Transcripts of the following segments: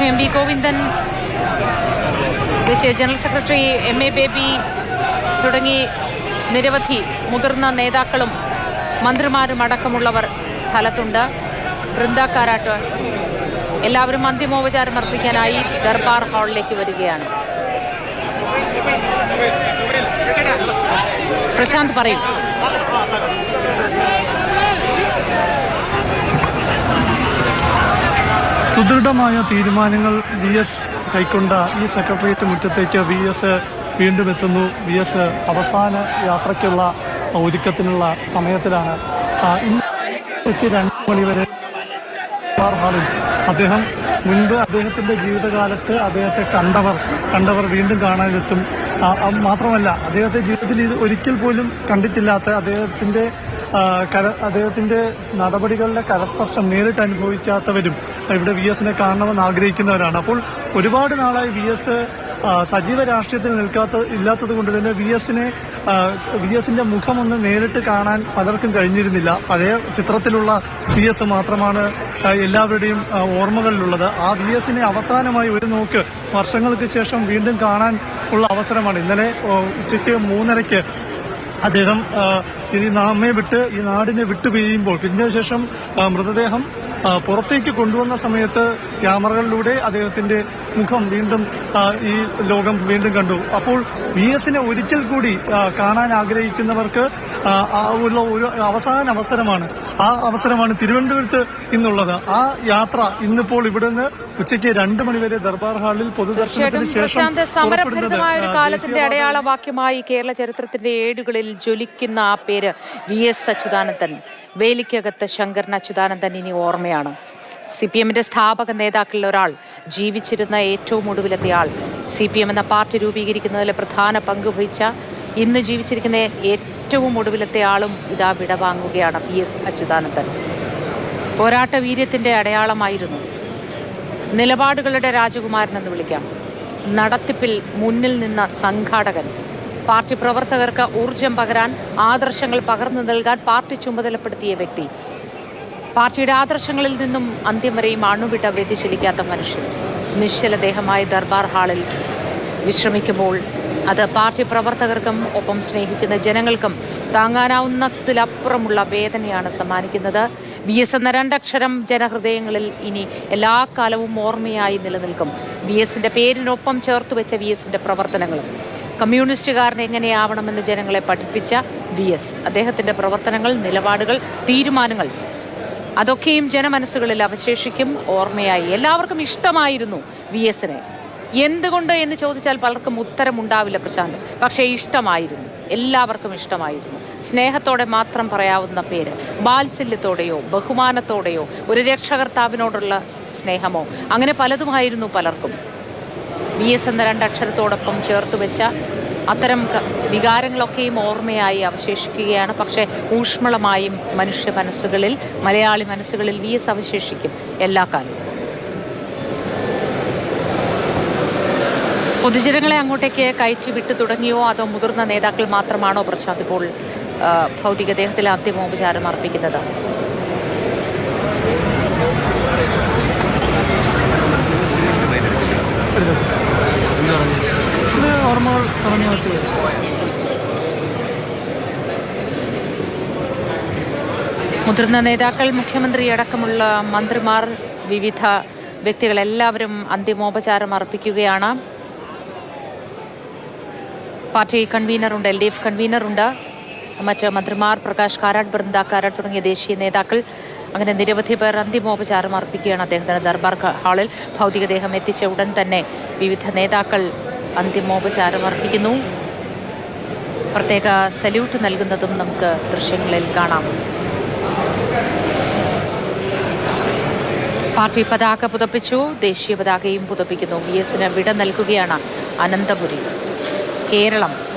Doctor M V Govindan ദേശീയ general secretary M A Baby തുടങ്ങി നിരവധി മുതിർന്ന നേതാക്കളും മന്ത്രിമാരും അടക്കമുള്ളവർ സ്ഥലത്തുണ്ട്. വൃന്ദാക്കാരാട്ട് കാരാട്ട് എല്ലാവരും അന്തിമോപചാരം അർപ്പിക്കാനായി ദർബാർ ഹാളിലേക്ക് വരികയാണ്. പ്രശാന്ത് പറയും. സുദൃഢമായ തീരുമാനങ്ങൾ വി എസ് കൈക്കൊണ്ട ഈ സെക്രട്ടേറിയറ്റ് മുറ്റത്തേക്ക് വി എസ് വീണ്ടും എത്തുന്നു. വി എസ് അവസാന യാത്രയ്ക്കുള്ള ഒരുക്കത്തിനുള്ള സമയത്തിലാണ്. ഇന്ന് ഉച്ച രണ്ട് മണിവരെ വരെ ഹാളിൽ അദ്ദേഹം മുൻപ് അദ്ദേഹത്തിന്റെ ജീവിതകാലത്ത് അദ്ദേഹത്തെ കണ്ടവർ കണ്ടവർ വീണ്ടും കാണാനെത്തും മാത്രമല്ല അദ്ദേഹത്തെ ജീവിതത്തിൽ ഇത് ഒരിക്കൽ പോലും കണ്ടിട്ടില്ലാത്ത അദ്ദേഹത്തിന്റെ അദ്ദേഹത്തിന്റെ നടപടികളുടെ കരസ്പർശം നേരിട്ട് അനുഭവിക്കാത്തവരും ഇവിടെ വി എസിനെ കാണണമെന്ന് ആഗ്രഹിക്കുന്നവരാണ്. അപ്പോൾ ഒരുപാട് നാളായി വി എസ് സജീവ രാഷ്ട്രീയത്തിൽ നിൽക്കാത്ത ഇല്ലാത്തത് കൊണ്ട് തന്നെ വി എസിനെ വി എസിന്റെ മുഖമൊന്ന് നേരിട്ട് കാണാൻ പലർക്കും കഴിഞ്ഞിരുന്നില്ല. പഴയ ചിത്രത്തിലുള്ള വി എസ് മാത്രമാണ് എല്ലാവരുടെയും ഓർമ്മകളിലുള്ളത്. ആ വി എസിനെ അവസാനമായി ഒരു നോക്ക് വർഷങ്ങൾക്ക് ശേഷം വീണ്ടും കാണാൻ ഉള്ള അവസരമാണ്. ഇന്നലെ ഉച്ചയ്ക്ക് മൂന്നരയ്ക്ക് അദ്ദേഹം ആ, നാമെ നമ്മെ വിട്ട് ഈ നാടിനെ വിട്ടു പിരിയുമ്പോൾ പിരിഞ്ഞ ശേഷം ആ, മൃതദേഹം പുറത്തേക്ക് കൊണ്ടുവന്ന സമയത്ത് ക്യാമറകളിലൂടെ അദ്ദേഹത്തിന്റെ മുഖം വീണ്ടും ഈ ലോകം വീണ്ടും കണ്ടു. അപ്പോൾ വി എസിനെ ഒരിക്കൽ കൂടി കാണാൻ ആഗ്രഹിക്കുന്നവർക്ക് ഉള്ള ഒരു അവസാന അവസരമാണ്. ആ അവസരമാണ് തിരുവനന്തപുരത്ത് ഇന്നുള്ളത്. ആ യാത്ര ഇന്നിപ്പോൾ ഇവിടുന്ന് ഉച്ചയ്ക്ക് രണ്ട് മണിവരെ ദർബാർ ഹാളിൽ പൊതുദർശനത്തിന് ശേഷം സമരഭരിതമായ ഒരു കാലത്തിന്റെ അടയാളവാക്യമായി കേരള ചരിത്രത്തിന്റെ ഏടുകളിൽ ജ്വലിക്കുന്ന ആ പേര്. V S Achuthanandan. വേലിക്കകത്ത് Sankaran Achuthanandan ഇനി ഓർമ്മയാണ്. സി പി എമ്മിന്റെ സ്ഥാപക നേതാക്കളിൽ ഒരാൾ ജീവിച്ചിരുന്ന ഏറ്റവും ഒടുവിലത്തെ ആൾ. സി പി എം എന്ന പാർട്ടി രൂപീകരിക്കുന്നതിൽ പ്രധാന പങ്ക് വഹിച്ച ഇന്ന് ജീവിച്ചിരിക്കുന്ന ഏറ്റവും ഒടുവിലത്തെ ആളും ഇതാ വിടവാങ്ങുകയാണ് വി എസ് അച്യുതാനന്ദൻ. പോരാട്ട വീര്യത്തിന്റെ അടയാളമായിരുന്നു. നിലപാടുകളുടെ രാജകുമാരൻ എന്ന് വിളിക്കാം. നടത്തിപ്പിൽ മുന്നിൽ നിന്ന സംഘാടകൻ. പാർട്ടി പ്രവർത്തകർക്ക് ഊർജം പകരാൻ ആദർശങ്ങൾ പകർന്നു നൽകാൻ പാർട്ടി ചുമതലപ്പെടുത്തിയ വ്യക്തി. പാർട്ടിയുടെ ആദർശങ്ങളിൽ നിന്നും അന്ത്യം വരെയും അണുവിട്ട വ്യതിചലിക്കാത്ത മനുഷ്യൻ. നിശ്ചലദേഹമായ ദർബാർ ഹാളിൽ വിശ്രമിക്കുമ്പോൾ അത് പാർട്ടി പ്രവർത്തകർക്കും ഒപ്പം സ്നേഹിക്കുന്ന ജനങ്ങൾക്കും താങ്ങാനാവുന്നതിലപ്പുറമുള്ള വേദനയാണ് സമ്മാനിക്കുന്നത്. വി എസ് എന്ന രണ്ടക്ഷരം ജനഹൃദയങ്ങളിൽ ഇനി എല്ലാ കാലവും ഓർമ്മയായി നിലനിൽക്കും. വി എസിന്റെ പേരിനൊപ്പം ചേർത്ത് വെച്ച വി എസിന്റെ പ്രവർത്തനങ്ങളും. കമ്മ്യൂണിസ്റ്റുകാരൻ എങ്ങനെയാവണമെന്ന് ജനങ്ങളെ പഠിപ്പിച്ച വി എസ്. അദ്ദേഹത്തിന്റെ പ്രവർത്തനങ്ങൾ നിലപാടുകൾ തീരുമാനങ്ങൾ അതൊക്കെയും ജനമനസ്സുകളിൽ അവശേഷിക്കും ഓർമ്മയായി. എല്ലാവർക്കും ഇഷ്ടമായിരുന്നു വി എസിനെ. എന്തുകൊണ്ട് എന്ന് ചോദിച്ചാൽ പലർക്കും ഉത്തരം ഉത്തരമുണ്ടാവില്ല പ്രശാന്ത്. പക്ഷേ ഇഷ്ടമായിരുന്നു. എല്ലാവർക്കും ഇഷ്ടമായിരുന്നു. സ്നേഹത്തോടെ മാത്രം പറയാവുന്ന പേര് ബാത്സല്യത്തോടെയോ ബഹുമാനത്തോടെയോ ഒരു രക്ഷകർത്താവിനോടുള്ള സ്നേഹമോ? അങ്ങനെ പലതുമായിരുന്നു പലർക്കും. വി എസ് എന്ന രണ്ടക്ഷരത്തോടൊപ്പം ചേർത്ത് വെച്ച അത്തരം വികാരങ്ങളൊക്കെയും ഓർമ്മയായി അവശേഷിക്കുകയാണ്. പക്ഷേ ഊഷ്മളമായും മനുഷ്യ മനസ്സുകളിൽ മലയാളി മനസ്സുകളിൽ വി എസ് അവശേഷിക്കും എല്ലാ കാലവും. പൊതുജനങ്ങളെ അങ്ങോട്ടേക്ക് കയറ്റി വിട്ടു തുടങ്ങിയോ? അതോ മുതിർന്ന നേതാക്കൾ മാത്രമാണോ പ്രശാന്ത് ഇപ്പോൾ ഭൗതികദേഹത്തിൽ അന്തിമോപചാരം അർപ്പിക്കുന്നത് ഓർമ്മകൾ പറഞ്ഞു മുതിർന്ന നേതാക്കൾ മുഖ്യമന്ത്രി അടക്കമുള്ള മന്ത്രിമാർ വിവിധ വ്യക്തികൾ എല്ലാവരും അന്തിമോപചാരം അർപ്പിക്കുകയാണ്. പാർട്ടി കൺവീനറുണ്ട് എൽ ഡി എഫ് കൺവീനറുണ്ട് മറ്റ് മന്ത്രിമാർ പ്രകാശ് കാരാട്ട് ബൃന്ദ കാരാട്ട് തുടങ്ങിയ ദേശീയ നേതാക്കൾ അങ്ങനെ നിരവധി പേർ അന്തിമോപചാരം അർപ്പിക്കുകയാണ് അദ്ദേഹത്തിന്റെ ദർബാർ ഹാളിൽ. ഭൗതികദേഹം എത്തിച്ച ഉടൻ തന്നെ വിവിധ നേതാക്കൾ അന്തിമോപചാരം അർപ്പിക്കുന്നു പ്രത്യേക സല്യൂട്ട് നൽകുന്നതും നമുക്ക് ദൃശ്യങ്ങളിൽ കാണാം. പാർട്ടി പതാക പുതപ്പിച്ചു. ദേശീയ പതാകയും പുതപ്പിക്കുന്നു. വി എസിന് വിട നൽകുകയാണ് അനന്തപുരി. കേരളം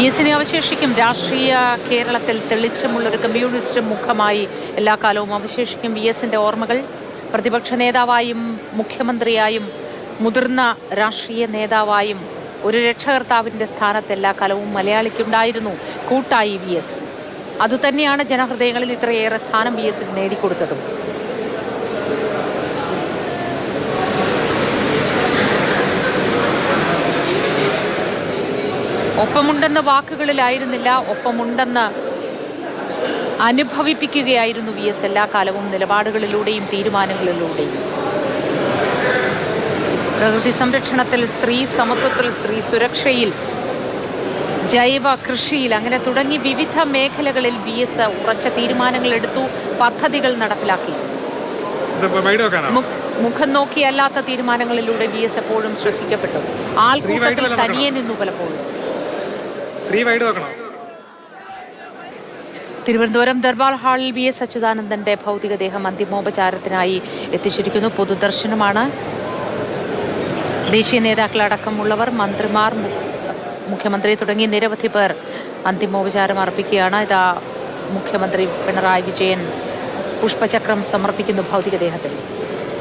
വി എസിനെ അവശേഷിക്കും. രാഷ്ട്രീയ കേരളത്തിൽ തെളിച്ചമുള്ളൊരു കമ്മ്യൂണിസ്റ്റ് മുഖമായി എല്ലാ കാലവും അവശേഷിക്കും വി എസിന്റെ ഓർമ്മകൾ. പ്രതിപക്ഷ നേതാവായും മുഖ്യമന്ത്രിയായും മുതിർന്ന രാഷ്ട്രീയ നേതാവായും ഒരു രക്ഷകർത്താവിന്റെ സ്ഥാനത്ത് എല്ലാ കാലവും മലയാളിക്കുണ്ടായിരുന്നു. കൂട്ടായി വി എസ്. അതുതന്നെയാണ് ജനഹൃദയങ്ങളിൽ ഇത്രയേറെ സ്ഥാനം വി എസിന് നേടിക്കൊടുത്തതും. ഒപ്പമുണ്ടെന്ന വാക്കുകളിലായിരുന്നില്ല ഒപ്പമുണ്ടെന്ന് അനുഭവിപ്പിക്കുകയായിരുന്നു വി എസ് എല്ലാ കാലവും നിലപാടുകളിലൂടെയും തീരുമാനങ്ങളിലൂടെയും. പ്രകൃതി സംരക്ഷണത്തിൽ സ്ത്രീ സമത്വത്തിൽ സ്ത്രീ സുരക്ഷയിൽ ജൈവ കൃഷിയിൽ അങ്ങനെ തുടങ്ങി വിവിധ മേഖലകളിൽ ബി എസ് ഉറച്ച തീരുമാനങ്ങൾ എടുത്തു പദ്ധതികൾ നടപ്പിലാക്കി. മുഖം നോക്കിയല്ലാത്ത തീരുമാനങ്ങളിലൂടെ ബി എസ് എപ്പോഴും ശ്രദ്ധിക്കപ്പെട്ടു. ആൾക്കൂട്ടത്തിൽ തനിയെ നിന്നു പലപ്പോഴും. ത്രീ വൈഡ് തിരുവനന്തപുരം ദർബാർ ഹാളിൽ വി എസ് അച്യുതാനന്ദന്റെ ഭൗതികദേഹം അന്തിമോപചാരത്തിനായി എത്തിച്ചിരിക്കുന്നു. പൊതുദർശനമാണ്. ദേശീയ നേതാക്കളടക്കമുള്ളവർ മന്ത്രിമാർ മുഖ്യമന്ത്രി തുടങ്ങി നിരവധി പേർ അന്തിമോപചാരം അർപ്പിക്കുകയാണ്. ഇതാ മുഖ്യമന്ത്രി പിണറായി വിജയൻ പുഷ്പചക്രം സമർപ്പിക്കുന്നു ഭൗതികദേഹത്തിൽ.